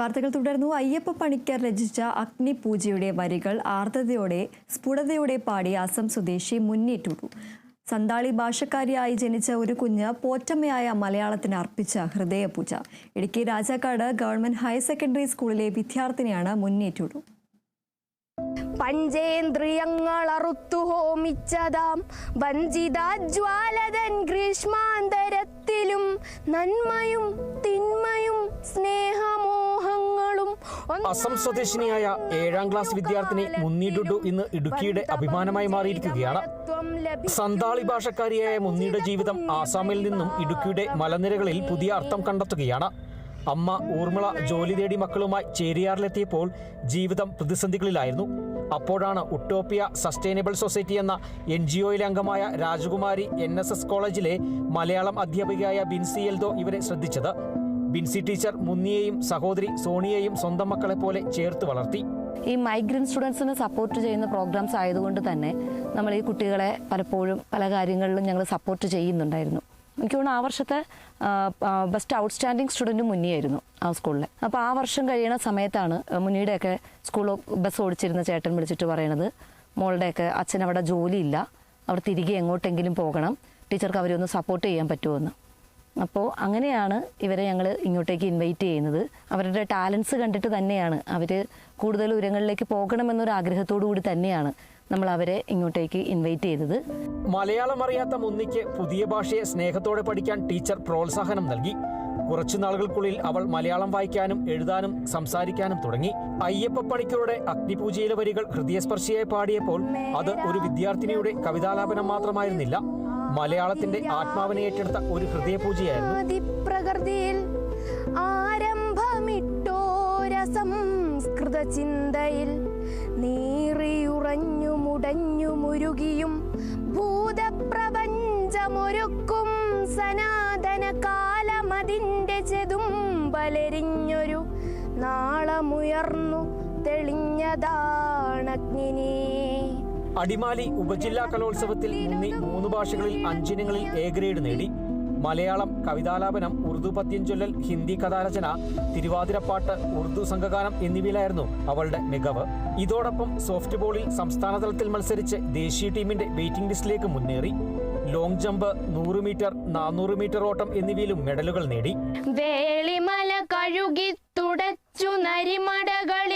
വാർത്തകൾ തുടർന്നു അയ്യപ്പ പണിക്കർ രചിച്ച അഗ്നിപൂജയുടെ വരികൾ ആർദ്രതയോടെ സ്ഫുടതയോടെ പാടി അസം സ്വദേശി മുന്നേറ്റുള്ളൂ സന്താളി ഭാഷക്കാരിയായി ജനിച്ച ഒരു കുഞ്ഞ് പോറ്റമ്മയായ മലയാളത്തിന് അർപ്പിച്ച ഹൃദയപൂജ. Idukki Rajakkad government higher secondary സ്കൂളിലെ വിദ്യാർത്ഥിനിയാണ് മുന്നേറ്റുള്ളൂ പഞ്ചേന്ദ്രിയങ്ങൾ അറുത്തു ഹോമിച്ചതാം. വഞ്ചിതാജ്വാലതൻ ഗ്രീഷ്മാന്തരത്തിലും നന്മയും തിന്മയും അസം സ്വദേശിനിയായ ഏഴാം ക്ലാസ് വിദ്യാർത്ഥിനി മുന്നീടുഡു ഇന്ന് ഇടുക്കിയുടെ അഭിമാനമായി മാറിയിരിക്കുകയാണ്. സന്താളി ഭാഷക്കാരിയായ മുന്നിയുടെ ജീവിതം ആസാമിൽ നിന്നും ഇടുക്കിയുടെ മലനിരകളിൽ പുതിയ അർത്ഥം കണ്ടെത്തുകയാണ്. അമ്മ ഊർമിള ജോലി തേടി മക്കളുമായി ചേരിയാറിലെത്തിയപ്പോൾ ജീവിതം പ്രതിസന്ധികളിലായിരുന്നു. അപ്പോഴാണ് ഉട്ടോപ്പിയ സസ്റ്റൈനബിൾ സൊസൈറ്റി എന്ന എൻ ജി ഒയിലെ അംഗമായ രാജകുമാരി എൻ എസ് എസ് കോളേജിലെ മലയാളം അധ്യാപികയായ ബിൻസി എൽദോ ഇവരെ ശ്രദ്ധിച്ചത്. ബിൻസി ടീച്ചർ മുന്നിയെയും സഹോദരി സോണിയെയും സ്വന്തം മക്കളെ പോലെ ചേർത്ത് വളർത്തി. ഈ മൈഗ്രന്റ് സ്റ്റുഡൻസിന് സപ്പോർട്ട് ചെയ്യുന്ന പ്രോഗ്രാംസ് ആയതുകൊണ്ട് തന്നെ നമ്മൾ ഈ കുട്ടികളെ പലപ്പോഴും പല കാര്യങ്ങളിലും ഞങ്ങൾ സപ്പോർട്ട് ചെയ്യുന്നുണ്ടായിരുന്നു. എനിക്ക് തോന്നുന്നു ആ വർഷത്തെ ബെസ്റ്റ് ഔട്ട്സ്റ്റാൻഡിങ് സ്റ്റുഡന്റ് മുന്നിയായിരുന്നു ആ സ്കൂളിൽ അപ്പോൾ ആ വർഷം കഴിയണ സമയത്താണ് മുന്നിയുടെയൊക്കെ സ്കൂൾ ബസ് ഓടിച്ചിരുന്ന ചേട്ടൻ വിളിച്ചിട്ട് പറയണത് മോളുടെയൊക്കെ അച്ഛൻ അവിടെ ജോലിയില്ല അവർ തിരികെ എങ്ങോട്ടെങ്കിലും പോകണം ടീച്ചർക്ക് അവരെ ഒന്ന് സപ്പോർട്ട് ചെയ്യാൻ പറ്റുമെന്ന് അപ്പോൾ അങ്ങനെയാണ് ഇവരെ ഞങ്ങൾ ഇങ്ങോട്ടേക്ക് ഇൻവൈറ്റ് ചെയ്യുന്നത്. അവരുടെ ടാലൻസ് കണ്ടിട്ട് തന്നെയാണ് അവർ കൂടുതൽ ഉയരങ്ങളിലേക്ക് പോകണമെന്നൊരു ആഗ്രഹത്തോടു കൂടി തന്നെയാണ് നമ്മൾ അവരെ ഇങ്ങോട്ടേക്ക് ഇൻവൈറ്റ് ചെയ്തത്. മലയാളം അറിയാത്ത മുന്നിക്ക് പുതിയ ഭാഷയെ സ്നേഹത്തോടെ പഠിക്കാൻ ടീച്ചർ പ്രോത്സാഹനം നൽകി. കുറച്ചു നാളുകൾക്കുള്ളിൽ അവൾ മലയാളം വായിക്കാനും എഴുതാനും സംസാരിക്കാനും തുടങ്ങി. അയ്യപ്പ പണിക്കരുടെ അഗ്നിപൂജയിലെ വരികൾ ഹൃദയസ്പർശിയായി പാടിയപ്പോൾ അത് ഒരു വിദ്യാർത്ഥിനിയുടെ കവിതാലാപനം മാത്രമായിരുന്നില്ല. മലയാളത്തിന്റെ ആത്മാവിനെ ഏറ്റെടുത്ത ഒരു ഹൃദയപൂജയായിരുന്നു. ആദിപ്രകൃതിയിൽ ആരംഭമിട്ടോരസംസ്കൃത ചിന്തയിൽ നീറിയുറഞ്ഞു മുടഞ്ഞു മുരുകിയും ഭൂതപ്രപഞ്ചമൊരുക്കും സനാതന കാലമതിന്റെ ചെതുമ്പലെരിഞ്ഞൊരു നാളമുയർന്നു തെളിഞ്ഞതാണഗ്നിനീ. അടിമാലി ഉപജില്ലാ കലോത്സവത്തിൽ മുന്നി മൂന്ന് ഭാഷകളിൽ അഞ്ചിനങ്ങളിൽ എ ഗ്രേഡ് നേടി. മലയാളം കവിതാലാപനം ഉറുദു പത്യഞ്ചൊല്ലൽ ഹിന്ദി കഥാരചന തിരുവാതിരപ്പാട്ട് ഉറുദു സംഘഗാനം എന്നിവയിലായിരുന്നു അവളുടെ മികവ്. ഇതോടൊപ്പം സോഫ്റ്റ് ബോളിൽ സംസ്ഥാനതലത്തിൽ മത്സരിച്ച് ദേശീയ ടീമിന്റെ വെയിറ്റിംഗ് ലിസ്റ്റിലേക്ക് മുന്നേറി. ലോങ് ജമ്പ് നൂറ് മീറ്റർ നാനൂറ് മീറ്റർ ഓട്ടം എന്നിവയിലും മെഡലുകൾ നേടി. വേളിമല കഴുകി തുടച്ചു നരിമടകളിൽ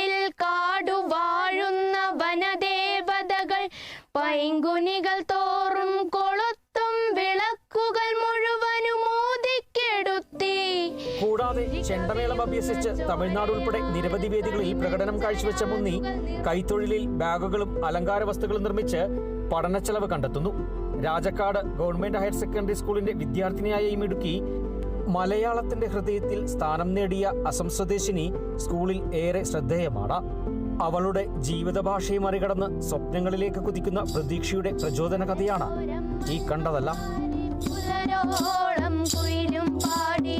കൂടാതെ ചെണ്ടമേളം അഭ്യസിച്ച് തമിഴ്നാട് ഉൾപ്പെടെ നിരവധി വേദികളിൽ പ്രകടനം കാഴ്ചവെച്ച മുന്നി കൈത്തൊഴിലിൽ ബാഗുകളും അലങ്കാര വസ്തുക്കളും നിർമ്മിച്ച് പഠനച്ചെലവ് കണ്ടെത്തുന്നു. രാജക്കാട് ഗവൺമെന്റ് ഹയർ സെക്കൻഡറി സ്കൂളിന്റെ വിദ്യാർത്ഥിനിയായ ഈ മിടുക്കി മലയാളത്തിന്റെ ഹൃദയത്തിൽ സ്ഥാനം നേടിയ അസം സ്വദേശിനി സ്കൂളിൽ ഏറെ ശ്രദ്ധേയമാണ്. അവളുടെ ജീവിത ഭാഷയെ മറികടന്ന് സ്വപ്നങ്ങളിലേക്ക് കുതിക്കുന്ന പ്രതീക്ഷയുടെ പ്രചോദന കഥയാണ് ഈ കണ്ടതെല്ലാം. പുലരോളം കുയിലും പാടി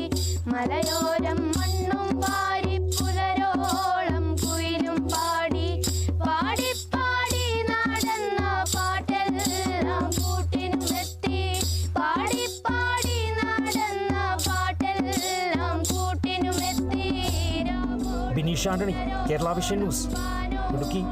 മലയോരം മണ്ണും പാരി പുലരോളം കുയിലും പാടി. പാടി പാടി നടന്ന പാട്ടെല്ലാം കൂട്ടിനുമെത്തി. പാടി നടന്ന പാട്ടെല്ലാം കൂട്ടിനുമെത്തി. Bineesh Antony Kerala vision news Idukki.